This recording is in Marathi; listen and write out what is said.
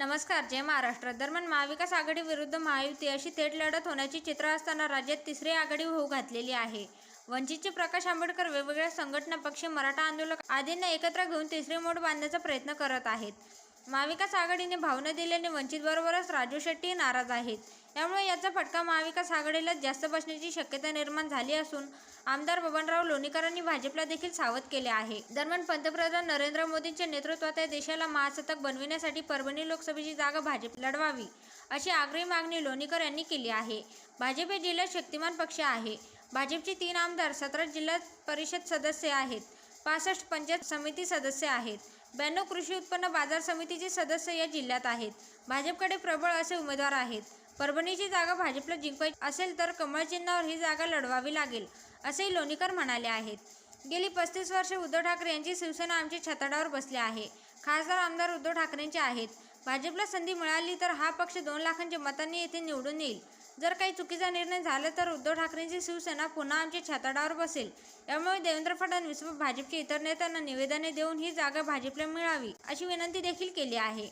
नमस्कार जय महाराष्ट्र. दरम्यान महाविकास आघाडी विरुद्ध महायुती अशी थेट लढत होण्याची चित्र असताना राज्यात तिसरी आघाडी होऊ घातलेली आहे. वंचितचे प्रकाश आंबेडकर वेगवेगळ्या संघटना पक्ष मराठा आंदोलक आदींना एकत्र घेऊन तिसरी मोड बांधण्याचा प्रयत्न करत आहेत. महाविकास आघाडीने भावना दिल्याने वंचितबरोबरच राजू शेट्टी नाराज आहेत. त्यामुळे याचा फटका महाविकास आघाडीला जास्त बसण्याची शक्यता निर्माण झाली असून आमदार बबनराव लोणीकरांनी भाजपला देखील सावध केले आहे. दरम्यान पंतप्रधान नरेंद्र मोदींच्या नेतृत्वात या देशाला महासत्ताक बनविण्यासाठी परभणी लोकसभेची जागा भाजप लढवावी अशी आग्रही मागणी लोणीकर यांनी केली आहे. भाजप हे जिल्ह्यात शक्तिमान पक्ष आहे. भाजपचे तीन आमदार सतरा जिल्हा परिषद सदस्य आहेत. पासष्ट पंचायत समिती सदस्य आहेत. ब्याण्णव कृषी उत्पन्न बाजार समितीचे सदस्य या जिल्ह्यात आहेत. भाजपकडे प्रबळ असे उमेदवार आहेत. परभणीची जागा भाजपला जिंकवायची असेल तर कमळ चिन्हावर ही जागा लढवावी लागेल असेही लोणीकर म्हणाले आहेत. गेली पस्तीस वर्षे उद्धव ठाकरे यांची शिवसेना आमच्या छताडावर बसली आहे. खासदार आमदार उद्धव ठाकरेंचे आहेत. भाजपला संधी मिळाली तर हा पक्ष दोन लाखांच्या मतांनी येथे निवडून येईल. जर काही चुकीचा निर्णय झाला तर उद्धव ठाकरेंची शिवसेना पुन्हा आमच्या छाताडावर बसेल. यामुळे देवेंद्र फडणवीस व भाजपच्या इतर नेत्यांना निवेदने देऊन ही जागा भाजपला मिळावी अशी विनंती देखील केली आहे.